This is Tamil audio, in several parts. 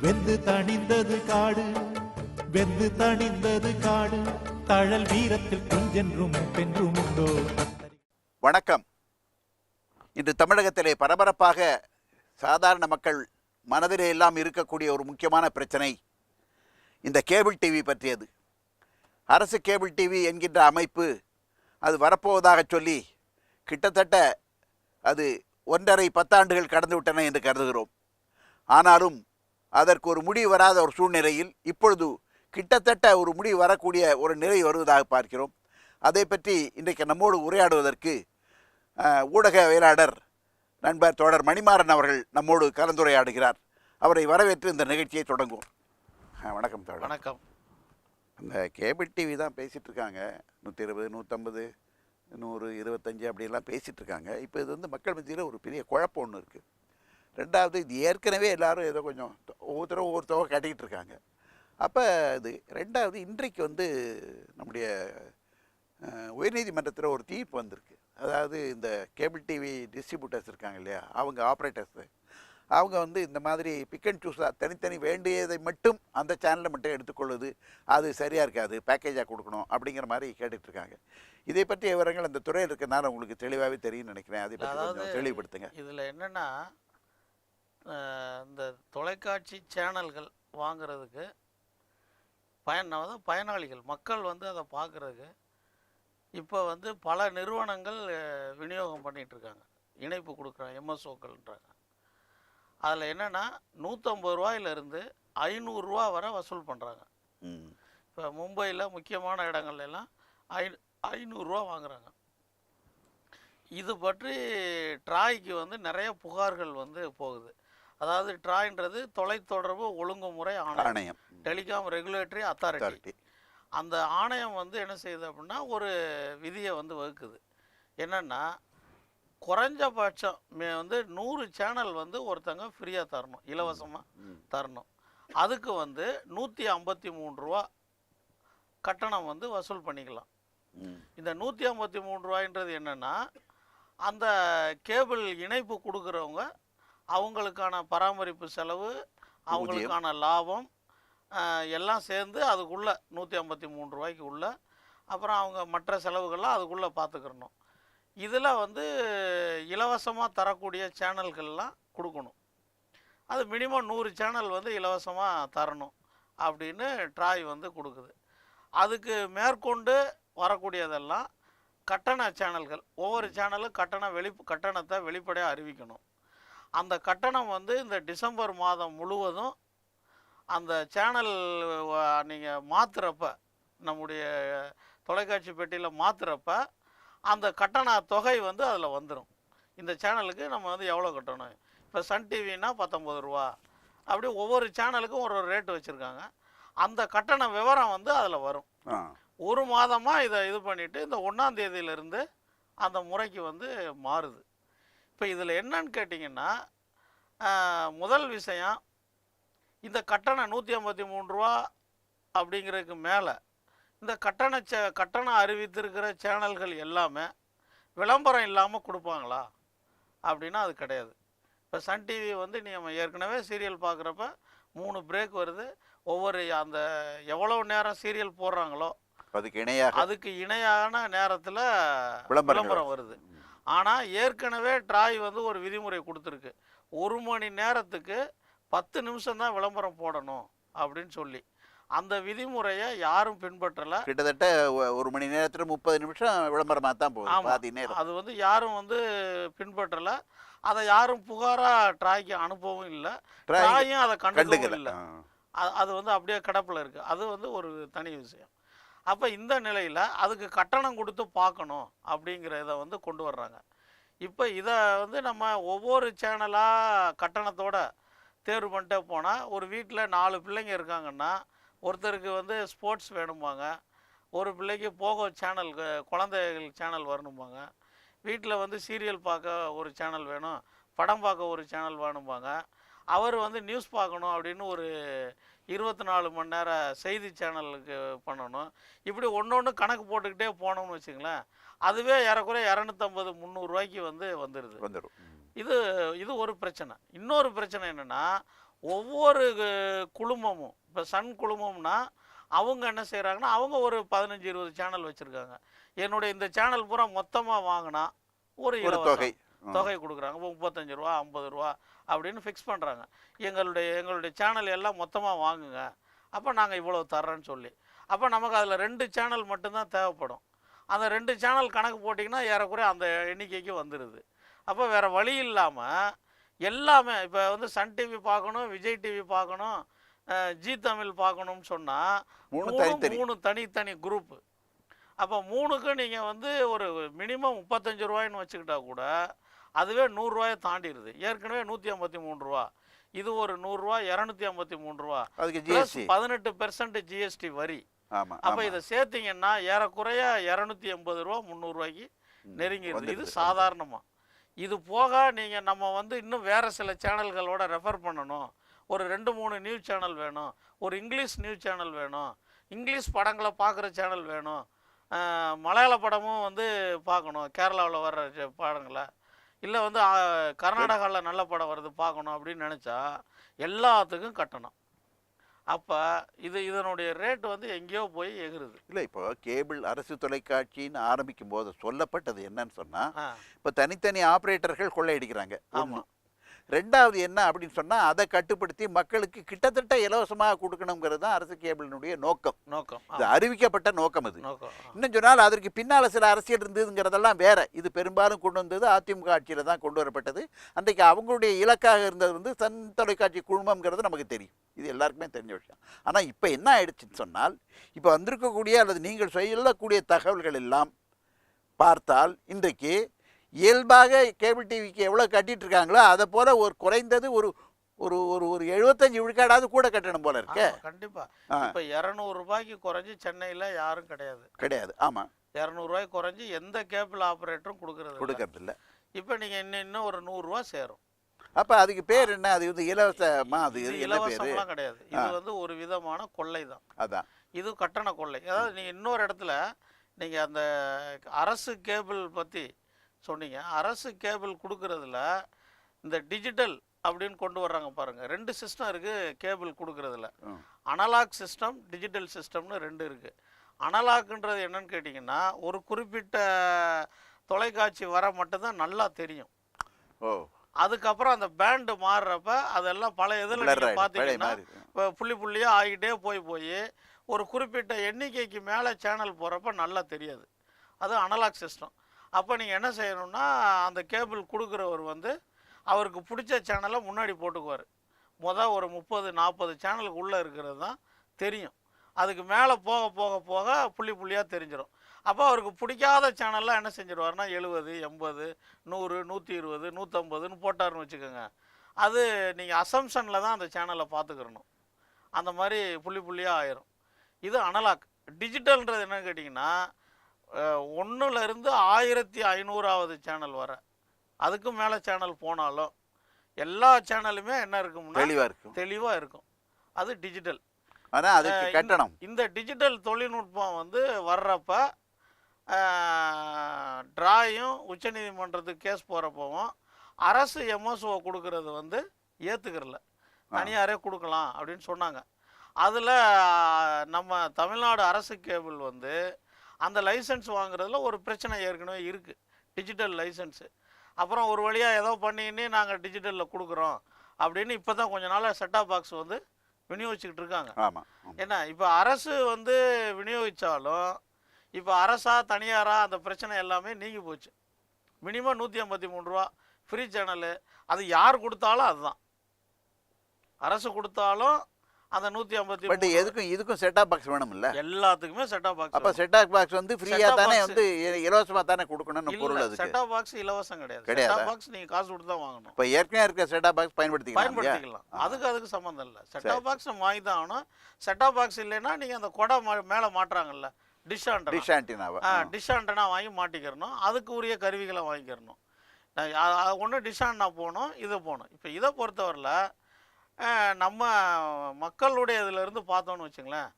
வெந்து தணிந்தது காடு வெந்து தணிந்தது காடு. தழல் வீரத்தில் குஞ்சென்றும் பென்றும் உண்டோ? வணக்கம். இன்று தமிழகத்திலே பரபரப்பாக சாதாரண மக்கள் மனதிலே எல்லாம் இருக்கக்கூடிய ஒரு முக்கியமான பிரச்சனை இந்த கேபிள் டிவி பற்றியது. அரசு கேபிள் டிவி என்கின்ற அமைப்பு அது வரப்போவதாக சொல்லி கிட்டத்தட்ட அது ஒன்றரை பத்தாண்டுகள் கடந்துவிட்டன என்று கருதுகிறோம். ஆனாலும் அதற்கு ஒரு முடிவு வராத ஒரு சூழ்நிலையில் இப்பொழுது கிட்டத்தட்ட ஒரு முடிவு வரக்கூடிய ஒரு நிலை வருவதாக பார்க்கிறோம். அதை பற்றி இன்றைக்கு நம்மோடு உரையாடுவதற்கு ஊடகவியலாளர் நண்பர் தோழர் மணிமாறன் அவர்கள் நம்மோடு கலந்துரையாடுகிறார். அவரை வரவேற்று இந்த நிகழ்ச்சியை தொடங்குவோம். வணக்கம் தோழர். வணக்கம். அந்த கேபிள் டிவி தான் பேசிகிட்டு இருக்காங்க. நூற்றி இருபது நூற்றம்பது நூறு இருபத்தஞ்சி அப்படிலாம் பேசிகிட்டு இருக்காங்க. இப்போ இது வந்து மக்கள் மத்தியில் ஒரு பெரிய குழப்பம் ஒன்று இருக்குது ரெண்டாவது இது ஏற்கனவே எல்லாரும் ஏதோ கொஞ்சம் ஒவ்வொருத்தரும் ஒவ்வொருத்தவங்க கட்டிக்கிட்டு இருக்காங்க. அப்போ இது ரெண்டாவது இன்றைக்கு வந்து நம்முடைய உயர்நீதிமன்றத்தில் ஒரு தீர்ப்பு வந்திருக்கு. அதாவது இந்த கேபிள் டிவி டிஸ்ட்ரிபியூட்டர்ஸ் இருக்காங்க இல்லையா அவங்க ஆப்ரேட்டர்ஸு. அவங்க வந்து இந்த மாதிரி பிக் அண்ட் சூஸாக தனித்தனி வேண்டியதை மட்டும் அந்த சேனலை மட்டும் எடுத்துக்கொள்வது அது சரியாக இருக்காது பேக்கேஜாக கொடுக்கணும் அப்படிங்கிற மாதிரி கேட்டுட்டு இருக்காங்க. இதை பற்றிய விவரங்கள் அந்த துறையில் இருக்கிறனால உங்களுக்கு தெளிவாகவே தெரியும்னு நினைக்கிறேன். அதை பற்றி தெளிவுபடுத்துங்க. இதில் என்னென்னா இந்த தொலைக்காட்சி சேனல்கள் வாங்குறதுக்கு பயன் அதாவது பயனாளிகள் மக்கள் வந்து அதை பார்க்குறதுக்கு இப்போ வந்து பல நிறுவனங்கள் விநியோகம் பண்ணிட்டு இருக்காங்க இணைப்பு கொடுக்குறாங்க எம்எஸ்ஓக்கள்ன்றாங்க. அதில் என்னென்னா நூற்றம்பது ரூபாயிலிருந்து ஐநூறுரூவா வரை வசூல் பண்ணுறாங்க இப்போ மும்பையில் முக்கியமான இடங்கள்ல எல்லாம் ஐ ஐநூறுரூவா வாங்குறாங்க. இது பற்றி ட்ராய்க்கு வந்து நிறைய புகார்கள் வந்து போகுது. அதாவது ட்ராய்ன்றது தொலைத்தொடர்பு ஒழுங்குமுறை ஆணையம். Telecom regulatory authority. அந்த ஆணையம் வந்து என்ன செய்யுது அப்படின்னா ஒரு விதியை வந்து வகுக்குது. என்னென்னா குறைஞ்சபட்சம் வந்து நூறு சேனல் வந்து ஒருத்தங்க ஃப்ரீயாக தரணும் இலவசமாக தரணும். அதுக்கு வந்து நூற்றி ஐம்பத்தி மூணு ரூபா கட்டணம் வந்து வசூல் பண்ணிக்கலாம். இந்த நூற்றி ஐம்பத்தி மூணு ரூபாய்ன்றது என்னென்னா அந்த கேபிள் இணைப்பு கொடுக்குறவங்க அவங்களுக்கான பராமரிப்பு செலவு அவங்களுக்கான லாபம் எல்லாம் சேர்ந்து அதுக்குள்ளே நூற்றி ஐம்பத்தி மூணு ரூபாய்க்கு உள்ள அப்புறம் அவங்க மற்ற செலவுகள்லாம் அதுக்குள்ளே பார்த்துக்கிறணும் இதில் வந்து இலவசமாக தரக்கூடிய சேனல்கள்லாம் கொடுக்கணும். அது மினிமம் நூறு சேனல் வந்து இலவசமாக தரணும் அப்படின்னு ட்ராய் வந்து கொடுக்குது. அதுக்கு மேற்கொண்டு வரக்கூடியதெல்லாம் கட்டண சேனல்கள். ஒவ்வொரு சேனலும் கட்டண வெளி கட்டணத்தை வெளிப்படையாக அறிவிக்கணும். அந்த கட்டணம் வந்து இந்த டிசம்பர் மாதம் முழுவதும் அந்த சேனல் நீங்கள் மாற்றுறப்ப நம்முடைய தொலைக்காட்சி பெட்டியில் மாற்றுறப்ப அந்த கட்டண தொகை வந்து அதில் வந்துடும் இந்த சேனலுக்கு நம்ம வந்து எவ்வளோ கட்டணும்? இப்போ சன் டிவின்னா பத்தொம்பது ரூபா. அப்படி ஒவ்வொரு சேனலுக்கும் ஒரு ஒரு ரேட்டு வச்சுருக்காங்க. அந்த கட்டண விவரம் வந்து அதில் வரும். ஒரு மாதமாக இதை இது பண்ணிவிட்டு இந்த ஒன்றாம் தேதியிலிருந்து அந்த முறைக்கு வந்து மாறுது. இப்போ இதில் என்னன்னு கேட்டிங்கன்னா முதல் விஷயம் இந்த கட்டணம் நூற்றி ஐம்பத்தி மூணு ரூபா அப்படிங்கிறதுக்கு மேலே இந்த கட்டண சே கட்டணம் அறிவித்திருக்கிற சேனல்கள் எல்லாமே விளம்பரம் இல்லாமல் கொடுப்பாங்களா? அப்படின்னா அது கிடையாது. இப்போ சன் டிவி வந்து நம்ம ஏற்கனவே சீரியல் பார்க்குறப்ப மூணு பிரேக் வருது. ஒவ்வொரு அந்த எவ்வளோ நேரம் சீரியல் போடுறாங்களோ அதுக்கு இணையாக அதுக்கு இணையான நேரத்தில் விளம்பரம் வருது. ஆனால் ஏற்கனவே ட்ராய் வந்து ஒரு விதிமுறை கொடுத்துருக்கு. ஒரு மணி நேரத்துக்கு பத்து நிமிஷம் தான் விளம்பரம் போடணும் அப்படின்னு சொல்லி. அந்த விதிமுறையை யாரும் பின்பற்றலை. கிட்டத்தட்ட ஒரு மணி நேரத்தில் முப்பது நிமிஷம் விளம்பரமாக தான் நேரம். அது வந்து யாரும் வந்து பின்பற்றலை. அதை யாரும் புகாராக ட்ராய்க்கு அனுப்பவும் இல்லை. ட்ராய் ட்ராயும் அதை கண்டுக்கவும் இல்லை. அது வந்து அப்படியே கிடப்பில் இருக்குது அது வந்து ஒரு தனி விஷயம். அப்போ இந்த நிலையில் அதுக்கு கட்டணம் கொடுத்து பார்க்கணும் அப்படிங்கிற இதை வந்து கொண்டு வர்றாங்க. இப்போ இதை வந்து நம்ம ஒவ்வொரு சேனலாக கட்டணத்தோட தேர்வு பண்ணிட்டே போனால் ஒரு வீட்டில் நாலு பிள்ளைங்க இருக்காங்கன்னா ஒருத்தருக்கு வந்து ஸ்போர்ட்ஸ் வேணும்பாங்க ஒரு பிள்ளைக்கு போக சேனல் குழந்தைகள் சேனல் வரணும்பாங்க வீட்டில் வந்து சீரியல் பார்க்க ஒரு சேனல் வேணும் படம் பார்க்க ஒரு சேனல் வேணும்பாங்க அவர் வந்து நியூஸ் பார்க்கணும் அப்படின்னு ஒரு இருபத்தி நாலு மணி நேர செய்தி சேனலுக்கு பண்ணணும். இப்படி ஒன்று ஒன்று கணக்கு போட்டுக்கிட்டே போனோம்னு வச்சுங்களேன் அதுவே ஏறக்குறைய இரநூத்தம்பது முந்நூறுரூவாய்க்கு வந்து வந்துடுது வந்துடும் இது இது ஒரு பிரச்சனை. இன்னொரு பிரச்சனை என்னென்னா ஒவ்வொரு குழுமமும் இப்போ சன் குழுமம்னா அவங்க என்ன செய்கிறாங்கன்னா அவங்க ஒரு பதினஞ்சு இருபது சேனல் வச்சுருக்காங்க. என்னுடைய இந்த சேனல் பூரா மொத்தமாக வாங்கினா ஒரு தொகை. தொகை கொடுக்குறாங்க. இப்போ முப்பத்தஞ்சு ரூபா ஐம்பது ரூபா அப்படின்னு ஃபிக்ஸ் பண்ணுறாங்க எங்களுடைய எங்களுடைய சேனல் எல்லாம் மொத்தமாக வாங்குங்க. அப்போ நாங்கள் இவ்வளோ தர்றேன்னு சொல்லி. அப்போ நமக்கு அதில் ரெண்டு சேனல் மட்டும்தான் தேவைப்படும். அந்த ரெண்டு சேனல் கணக்கு போட்டிங்கன்னா ஏறக்குறைய அந்த எண்ணிக்கைக்கு வந்துடுது அப்போ வேறு வழி இல்லாமல் எல்லாமே இப்போ வந்து சன் டிவி பார்க்கணும் விஜய் டிவி பார்க்கணும் ஜீ தமிழ் பார்க்கணும்னு சொன்னால் மூணு தனித்தனி. குரூப்பு அப்போ மூணுக்கு நீங்கள் வந்து ஒரு மினிமம் முப்பத்தஞ்சு ரூபாய்ன்னு வச்சுக்கிட்டா கூட அதுவே நூறுரூவாயை தாண்டிடுது. ஏற்கனவே நூற்றி ஐம்பத்தி மூணு ரூபா. இது ஒரு நூறுரூவா இரநூத்தி ஐம்பத்தி மூணு ரூபா. அதுக்கு ஜிஎஸ்டி பதினெட்டு பெர்சன்ட் ஜிஎஸ்டி வரி. அப்போ. இதை சேர்த்தீங்கன்னா ஏறக்குறைய இரநூத்தி எண்பது ரூபா முந்நூறுரூவாய்க்கு. நெருங்கிடுது. இது. சாதாரணமாக இது போக நீங்கள் நம்ம வந்து இன்னும் வேறு சில சேனல்களோட ரெஃபர் பண்ணணும். ஒரு ரெண்டு மூணு நியூஸ் சேனல் வேணும். ஒரு இங்கிலீஷ் நியூஸ் சேனல் வேணும். இங்கிலீஷ் படங்களை பார்க்குற சேனல் வேணும். மலையாள படமும் வந்து பார்க்கணும். கேரளாவில் வர்ற படங்களை. இல்லை வந்து கர்நாடகாவில் நல்ல படம் வருது பார்க்கணும் அப்படின்னு நினச்சா எல்லாத்துக்கும் கட்டணும். அப்போ இது இதனுடைய ரேட் வந்து எங்கேயோ போய் எகுறுது இல்லை இப்போ கேபிள் அரசு தொலைக்காட்சின்னு ஆரம்பிக்கும் போது சொல்லப்பட்டது என்னன்னு சொன்னா ஆ. இப்போ தனித்தனி ஆப்ரேட்டர்கள் கொள்ளையடிக்கிறாங்க. ஆமா. ரெண்டாவது என்ன அப்படின்னு சொன்னா அதை கட்டுப்படுத்தி மக்களுக்கு கிட்டத்தட்ட இலவசமாக கொடுக்கணுங்கிறது தான் அரசு கேபிளினுடைய நோக்கம். நோக்கம். இது அறிவிக்கப்பட்ட நோக்கம் அது. இன்னும் சொன்னால் அதற்கு பின்னால் சில அரசியல் இருந்ததுங்கிறதெல்லாம் வேற. இது பெரும்பாலும் கொண்டு வந்தது அதிமுக ஆட்சியில் தான் கொண்டு வரப்பட்டது. அன்றைக்கு அவங்களுடைய இலக்காக இருந்தது வந்து சன் தொலைக்காட்சி குழுமம்ங்கிறது நமக்கு தெரியும். இது எல்லாருக்குமே தெரிஞ்ச விஷயம். ஆனால் இப்போ என்ன ஆயிடுச்சுன்னு சொன்னால் இப்போ வந்திருக்கக்கூடிய அல்லது நீங்கள் சொல்லக்கூடிய தகவல்கள் எல்லாம் பார்த்தால் இன்றைக்கு இயல்பாக கேபிள் டிவிக்கு எவ்வளோ கட்டிட்டு இருக்காங்களோ அதை போல ஒரு குறைந்தது ஒரு ஒரு ஒரு ஒரு எழுபத்தஞ்சு விழுக்காடாவது கூட கட்டணும் போல இருக்கே. ஆமா, கண்டிப்பா. ஆ. இப்ப இருநூறு ரூபாய்க்கு குறைஞ்சு சென்னையில யாரும் கிடையாது. கிடையாது ஆமாம் இருநூறு ரூபாய்க்கு குறைஞ்சு எந்த கேபிள் ஆபரேட்டரும் கொடுக்கறது. கொடுக்கறது இல்லை இப்ப நீங்க இன்னும் இன்னும் ஒரு நூறு ரூபாய் சேரும். அப்போ அதுக்கு பேர் என்ன? அது வந்து இலவசமா அது? இலவசம்லாம் கிடையாது. இது வந்து ஒரு விதமான கொள்ளை தான். அதான். இது கட்டண கொள்ளை. அதாவது நீங்க இன்னொரு இடத்துல நீங்க அந்த அரசு கேபிள் பத்தி சொன்னீங்க. அரசு கேபிள் கொடுக்கறதுல இந்த டிஜிட்டல் அப்படின்னு கொண்டு வர்றாங்க பாருங்க. ரெண்டு சிஸ்டம் இருக்கு கேபிள் கொடுக்கறதுல. அனலாக் சிஸ்டம் டிஜிட்டல் சிஸ்டம்னு ரெண்டு இருக்கு. அனலாக்ன்றது என்னன்னு கேட்டிங்கன்னா ஒரு குறிப்பிட்ட தொலைக்காட்சி வர மட்டும்தான் நல்லா தெரியும். ஓ. அதுக்கப்புறம் அந்த பேண்டு மாறுறப்ப அதெல்லாம் பல இதில் பார்த்தீங்கன்னா இப்போ புள்ளி புள்ளியாக ஆகிட்டே போய் போய் ஒரு குறிப்பிட்ட எண்ணிக்கைக்கு மேலே சேனல் போகிறப்ப நல்லா தெரியாது. அது அனலாக் சிஸ்டம். அப்போ நீங்கள் என்ன செய்யணும்னா அந்த கேபிள் கொடுக்குறவர் வந்து அவருக்கு பிடிச்ச சேனலை முன்னாடி போட்டுக்குவார். மொதல் ஒரு முப்பது நாற்பது சேனலுக்கு உள்ளே இருக்கிறது தான் தெரியும். அதுக்கு மேலே போக போக போக புள்ளி புள்ளியாக தெரிஞ்சிடும் அப்போ அவருக்கு பிடிக்காத சேனல்லாம் என்ன செஞ்சிருவாருன்னா எழுபது எண்பது நூறு நூற்றி இருபது நூற்றம்பதுன்னு போட்டாருன்னு வச்சுக்கோங்க. அது நீங்கள் அசம்ஷனில் தான் அந்த சேனலை பார்த்துக்கிறணும் அந்த மாதிரி புள்ளி புள்ளியாக ஆயிரும். இது அனலாக் டிஜிட்டல்ன்றது என்னன்னு கேட்டிங்கன்னா ஒன்றுலேருந்து ஆயிரத்தி ஐநூறாவது சேனல் வர. அதுக்கும் மேலே சேனல் போனாலும் எல்லா சேனலுமே என்ன இருக்கும்னா தெளிவா இருக்கும். தெளிவாக இருக்கும். அது டிஜிட்டல் அதுக்கு அஹ் கட்டணம். இந்த டிஜிட்டல் தொழில்நுட்பம் வந்து வர்றப்ப ட்ராயும் உச்சநீதிமன்றத்துக்கு கேஸ் போகிறப்பவும் அரசு எம்எஸ்ஓ கொடுக்கறது வந்து ஏற்றுக்கிறல தனியாரே கொடுக்கலாம் அப்படின்னு சொன்னாங்க. அதில் நம்ம தமிழ்நாடு அரசு கேபிள் வந்து அந்த லைசன்ஸ் வாங்குறதுல ஒரு பிரச்சனை ஏற்கனவே இருக்குது டிஜிட்டல் லைசன்ஸு அப்புறம் ஒரு வழியாக ஏதோ பண்ணின்னு நாங்கள் டிஜிட்டலில் கொடுக்குறோம் அப்படின்னு இப்போ தான் கொஞ்ச நாளாக செட்டாப் பாக்ஸ் வந்து விநியோகிச்சுக்கிட்டு இருக்காங்க. ஆமா ஆமா. என்ன இப்போ அரசு வந்து விநியோகித்தாலும் இப்போ அரசா தனியாரா அந்த பிரச்சனை எல்லாமே நீங்கி போச்சு. மினிமம் நூற்றி ஐம்பத்தி மூணு ரூபா ஃப்ரீ சேனலு அது யார் கொடுத்தாலும் அதுதான். அரசு கொடுத்தாலும் அந்த நூற்றி ஐம்பத்தி பட் எதுக்கும் இதுக்கும் செட்டாப் பாக்ஸ் வேணும்ல எல்லாத்துக்குமே செட்டாப் அப்ப பாக்ஸ் செட்டாப் பாக்ஸ் வந்து ஃப்ரீயா Set-top தானே வந்து இ- இலவசமா தானே கொடுக்கணும்னு பொருள் இல்லை அதுக்கு? செட்டாப் பாக்ஸ் இலவசம் கிடையாது? செட்டாப் பாக்ஸ் நீங்கள் காசு கொடுத்து தான் வாங்கணும். இப்ப ஏற்கனவே இருக்க செட்டாப் பாக்ஸ் பயன்படுத்திக்கலாம்? பயன்படுத்திக்கலாம். அதுக்கு அதுக்கு சம்மந்தம் இல்லை. செட்டாப் பாக்ஸ் நம்ம வாங்கி தான் ஆகணும். செட்டாப் பாக்ஸ் இல்லைன்னா நீங்கள் அந்த கொடை மா- மேலே மாட்டுறாங்கல்ல டிஷ் ஆண்டனா டிஷ் ஆன்டினாவா ஆ டிஷ் ஆண்டனா வாங்கி மாட்டிக்கிறணும். அதுக்கு உரிய கருவிகளை வாங்கிக்கிறணும். ஒன்று டிஷ் ஆண்டனா போகணும் இது போகணும். இப்போ இதை பொறுத்தவரையில் நம்ம மக்களுடைய இதிலேருந்து பார்த்தோன்னு வச்சுங்களேன்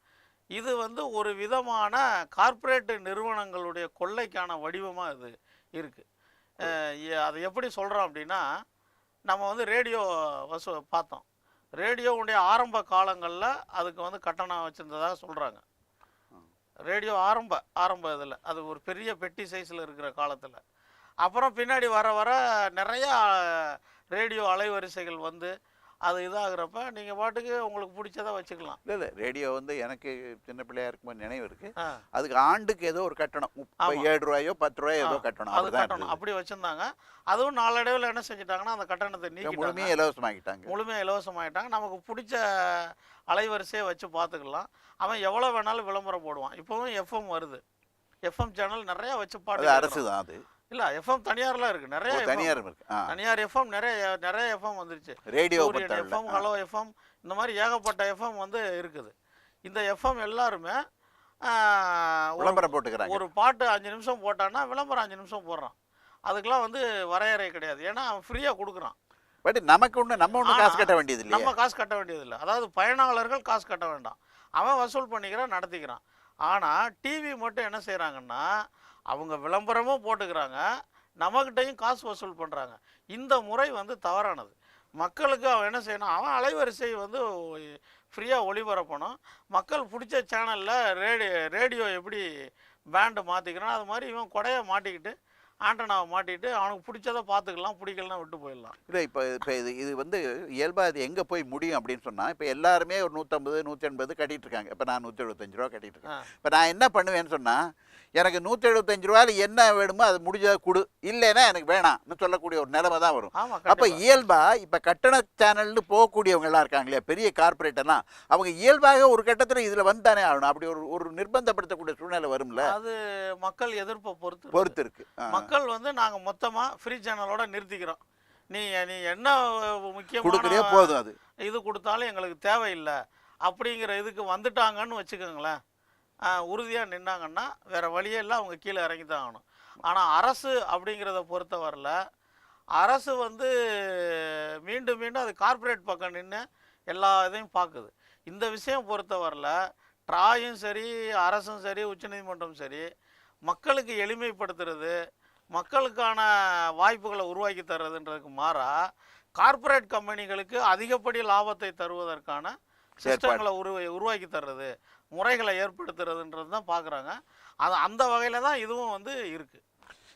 இது வந்து ஒரு விதமான கார்ப்பரேட் நிறுவனங்களுடைய கொள்ளைக்கான வடிவமாக இது இருக்குது அதை எப்படி சொல்கிறோம் அப்படின்னா நம்ம வந்து ரேடியோ வசு பார்த்தோம். ரேடியோவுடைய ஆரம்ப காலங்களில் அதுக்கு வந்து கட்டணம் வச்சுருந்ததாக சொல்கிறாங்க ரேடியோ ஆரம்ப ஆரம்ப இதில் அது ஒரு பெரிய பெட்டி சைஸில் இருக்கிற காலத்தில். அப்புறம் பின்னாடி வர வர நிறையா ரேடியோ அலைவரிசைகள் வந்து அது இதாகிறப்ப நீங்கள் பாட்டுக்கு உங்களுக்கு பிடிச்சதை வச்சுக்கலாம். இல்லை இல்லை. ரேடியோ வந்து எனக்கு சின்ன பிள்ளையா இருக்கும்போது நினைவு இருக்கு. அதுக்கு ஆண்டுக்கு ஏதோ ஒரு கட்டணம். ஏழு ரூபாயோ பத்து ரூபாயோ ஏதோ கட்டணம். அது கட்டணம். அப்படி வச்சுருந்தாங்க. அதுவும் நாளடைவில் என்ன செஞ்சுட்டாங்கன்னா அந்த கட்டணத்தை நீக்கிட்டாங்க. முழுமையாக இலவசமாக்கிட்டாங்க. முழுமையாக இலவசமாயிட்டாங்க நமக்கு பிடிச்ச அலைவரிசையை வச்சு பார்த்துக்கலாம். அவன் எவ்வளோ வேணாலும் விளம்பரம் போடுவான். இப்போவும் எஃப்எம் வருது. எஃப்எம் சேனல் நிறைய வச்சு பாட்டு அரசு தான் அது. இல்லை எஃப்எம் தனியார்லாம் இருக்குது நிறைய. தனியார் இருக்கு. தனியார் எஃப்எம் நிறைய நிறைய எஃப்எம் வந்துருச்சு. ரேடியோ எஃப்எம் ஹலோ எஃப்எம் இந்த மாதிரி ஏகப்பட்ட எஃப்எம் வந்து இருக்குது. இந்த எஃப்எம் எல்லாருமே விளம்பரம் போட்டுக்கிறாங்க. ஒரு பாட்டு அஞ்சு நிமிஷம் போட்டான்னா விளம்பரம் அஞ்சு நிமிஷம் போடுறான். அதுக்கெல்லாம் வந்து வரையறை கிடையாது. ஏன்னா அவன் ஃப்ரீயாக கொடுக்குறான். பட் நமக்கு ஒண்ணு நம்ம ஆனா, காசு கட்ட வேண்டியது இல்லையா. நம்ம காசு கட்ட வேண்டியதில்லை அதாவது பயனாளர்கள் காசு கட்ட வேண்டாம். அவன் வசூல் பண்ணிக்கிறான் நடத்திக்கிறான். ஆனால் டிவி மட்டும் என்ன செய்கிறாங்கன்னா அவங்க விளம்பரமும் போட்டுக்கிறாங்க. நம்மக்கிட்டையும் காசு வசூல் பண்ணுறாங்க இந்த முறை வந்து தவறானது. மக்களுக்கு அவன் என்ன செய்யணும்? அவன் அலைவரிசை வந்து ஃப்ரீயாக ஒளிபரப்பணும். மக்கள் பிடிச்ச சேனலில் ரேடியோ ரேடியோ எப்படி பேண்டு மாற்றிக்கிறான் அது மாதிரி இவன் கொடையை மாட்டிக்கிட்டு ஆண்டனாவை மாட்டிக்கிட்டு அவனுக்கு பிடிச்சதை பார்த்துக்கலாம் பிடிக்கலன்னா விட்டு போயிடலாம். இல்லை இப்போ இப்போ இது இது வந்து இயல்பாக இது எங்கே போய் முடியும் அப்படின்னு சொன்னால் இப்போ எல்லாருமே ஒரு நூற்றம்பது நூற்றி எண்பது கட்டிட்டு இருக்காங்க. இப்போ நான் நூற்றி எழுபத்தஞ்சு ரூபா கட்டிட்டு இருக்கேன். இப்போ நான் என்ன பண்ணுவேன்னு சொன்னால் எனக்கு நூற்றி எழுபத்தஞ்சு ரூபாயில் என்ன வேணுமோ அது முடிஞ்சதை கொடு. இல்லைன்னா எனக்கு வேணாம்னு சொல்லக்கூடிய ஒரு நிலைமை தான் வரும். ஆமாம் அப்போ இயல்பா இப்போ கட்டண சேனல்னு போகக்கூடியவங்க எல்லாம் இருக்காங்க இல்லையா? பெரிய கார்ப்பரேட்டெல்லாம் அவங்க இயல்பாக ஒரு கட்டத்தில் இதில் வந்தானே ஆகணும். அப்படி ஒரு ஒரு நிர்பந்தப்படுத்தக்கூடிய சூழ்நிலை வரும்ல? அது மக்கள் எதிர்ப்பை பொறுத்து. பொறுத்து இருக்கு. மக்கள் வந்து நாங்க மொத்தமா ஃப்ரீ சேனலோட நிறுத்திக்கிறோம். நீ நீ என்ன கொடுக்குறே முக்கியமான போதும் அது. இது கொடுத்தாலும் எங்களுக்கு தேவையில்லை. அப்படிங்கிற இதுக்கு வந்துட்டாங்கன்னு வச்சுக்கோங்களேன். உறுதியாக நின்னாங்கன்னா வேற வழியே இல்லை அவங்க கீழே இறங்கி தான் ஆகணும். ஆனால் அரசு அப்படிங்கிறத பொறுத்தவரையில் அரசு வந்து மீண்டும் மீண்டும் அது கார்ப்பரேட் பக்கம் நின்று எல்லா இதையும் பார்க்குது இந்த விஷயம் பொறுத்தவரையில் ட்ராயும் சரி அரசும் சரி உச்சநீதிமன்றம் சரி மக்களுக்கு எளிமைப்படுத்துறது மக்களுக்கான வாய்ப்புகளை உருவாக்கி தர்றதுன்றதுக்கு மாறா கார்ப்பரேட் கம்பெனிகளுக்கு அதிகப்படி லாபத்தை தருவதற்கான சிஸ்டங்களை உரு உருவாக்கி தர்றது முறைகளை ஏற்படுத்துறதுன்றது தான் பார்க்குறாங்க அது அந்த வகையில் தான் இதுவும் வந்து இருக்குது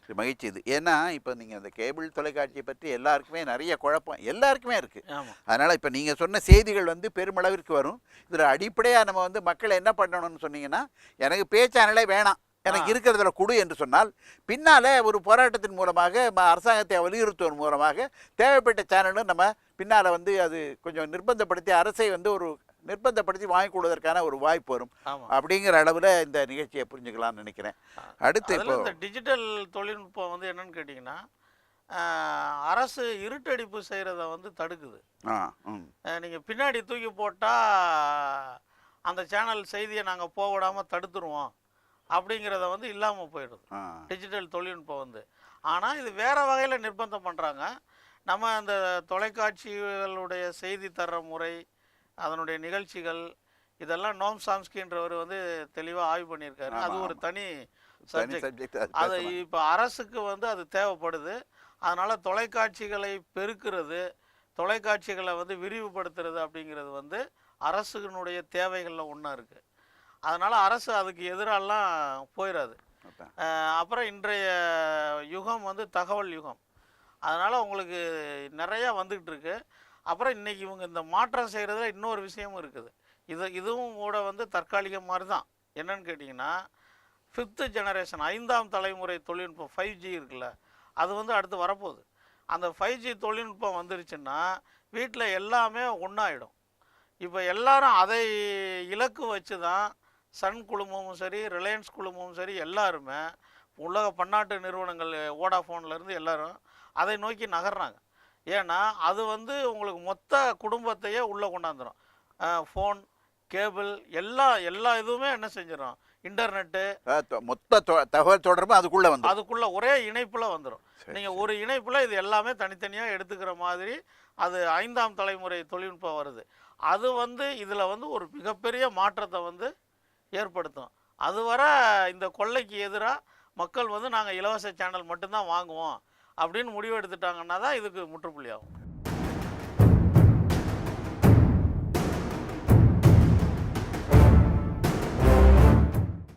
மகிழ்ச்சி இது. ஏன்னா இப்போ நீங்கள் அந்த கேபிள் தொலைக்காட்சியை பற்றி எல்லாருக்குமே நிறைய குழப்பம் எல்லாருக்குமே இருக்குது அதனால் இப்போ நீங்கள் சொன்ன செய்திகள் வந்து பெருமளவிற்கு வரும். இதில் அடிப்படையாக நம்ம வந்து மக்களை என்ன பண்ணணும்னு சொன்னீங்கன்னா எனக்கு பே சேனலே வேணாம். எனக்கு. இருக்கிறதுல கொடு என்று சொன்னால் பின்னால் ஒரு போராட்டத்தின் மூலமாக அரசாங்கத்தை வலியுறுத்துவதன் மூலமாக தேவைப்பட்ட சேனலும் நம்ம பின்னால் வந்து அது கொஞ்சம் நிர்பந்தப்படுத்தி அரசை வந்து ஒரு நிர்பந்தப்படுத்தி வாங்கி கொடுவதற்கான ஒரு வாய்ப்பு வரும். ஆமாம் அப்படிங்கிற அளவில் இந்த நிகழ்ச்சியை புரிஞ்சுக்கலாம்னு நினைக்கிறேன். அடுத்து இப்போ இந்த டிஜிட்டல் தொழில்நுட்பம் வந்து என்னன்னு கேட்டிங்கன்னா அரசு இருட்டடிப்பு செய்கிறத வந்து தடுக்குது. நீங்கள் பின்னாடி தூக்கி போட்டால் அந்த சேனல் செய்தியை நாங்கள் போக விடாமல் தடுத்துருவோம் அப்படிங்கிறத வந்து இல்லாமல் போயிடுது. டிஜிட்டல் தொழில்நுட்பம் வந்து. ஆனால் இது வேறு வகையில் நிர்பந்தம் பண்ணுறாங்க நம்ம அந்த தொலைக்காட்சிகளுடைய செய்தி தர்ற முறை அதனுடைய நிகழ்ச்சிகள் இதெல்லாம் நோம் சாம்ஸ்கின்றவர் வந்து தெளிவாக ஆய்வு பண்ணியிருக்காரு. அது ஒரு தனி சப்ஜெக்ட் அது இப்போ அரசுக்கு வந்து அது தேவைப்படுது. அதனால் தொலைக்காட்சிகளை பெருக்கிறது தொலைக்காட்சிகளை வந்து விரிவுபடுத்துறது அப்படிங்கிறது வந்து அரசுனுடைய தேவைகளில் ஒன்றா இருக்குது அதனால் அரசு அதுக்கு எதிராலாம் போயிடாது அப்புறம் இன்றைய யுகம் வந்து தகவல் யுகம். அதனால் உங்களுக்கு நிறையா வந்துக்கிட்டு இருக்கு. அப்புறம் இன்றைக்கி இவங்க இந்த மாற்றம் செய்கிறதுல இன்னொரு விஷயமும் இருக்குது. இது இதுவும் கூட வந்து தற்காலிக மாதிரி தான் என்னன்னு கேட்டிங்கன்னா ஃபிஃப்த்து ஜெனரேஷன் ஐந்தாம் தலைமுறை தொழில்நுட்பம் ஃபைவ் ஜி இருக்குல்ல அது வந்து அடுத்து வரப்போகுது. அந்த ஃபைவ் ஜி தொழில்நுட்பம் வந்துருச்சுன்னா வீட்டில் எல்லாமே ஒன்றாயிடும் இப்போ எல்லாரும் அதை இலக்கு வச்சு தான் சன் குழுமமும் சரி ரிலையன்ஸ் குழுமமும் சரி எல்லாருமே உலக பன்னாட்டு நிறுவனங்கள் வோடாஃபோன்லேருந்து எல்லாரும் அதை நோக்கி நகர்றாங்க. ஏன்னா அது வந்து உங்களுக்கு மொத்த குடும்பத்தையே உள்ளே கொண்டாந்துரும். ஃபோன் கேபிள் எல்லா எல்லா இதுவுமே என்ன செஞ்சிடும் இன்டர்நெட்டு மொத்த தகவல் தொடர்பு அதுக்குள்ள வந்து அதுக்குள்ள ஒரே இணைப்புல வந்துடும் சரி, நீங்க ஒரு இணைப்புல இது எல்லாமே தனித்தனியா எடுத்துக்கிற மாதிரி அது ஐந்தாம் தலைமுறை தொழில்நுட்பம் வருது. அது வந்து இதுல வந்து ஒரு மிகப்பெரிய மாற்றத்தை வந்து ஏற்படுத்தும். அதுவரை இந்த கொள்ளைக்கு எதிராக மக்கள் வந்து நாங்கள் இலவச சேனல் மட்டும்தான் வாங்குவோம். அப்படின்னு முடிவு எடுத்துட்டாங்கன்னா தான் இதுக்கு முற்றுப்புள்ளி ஆகும்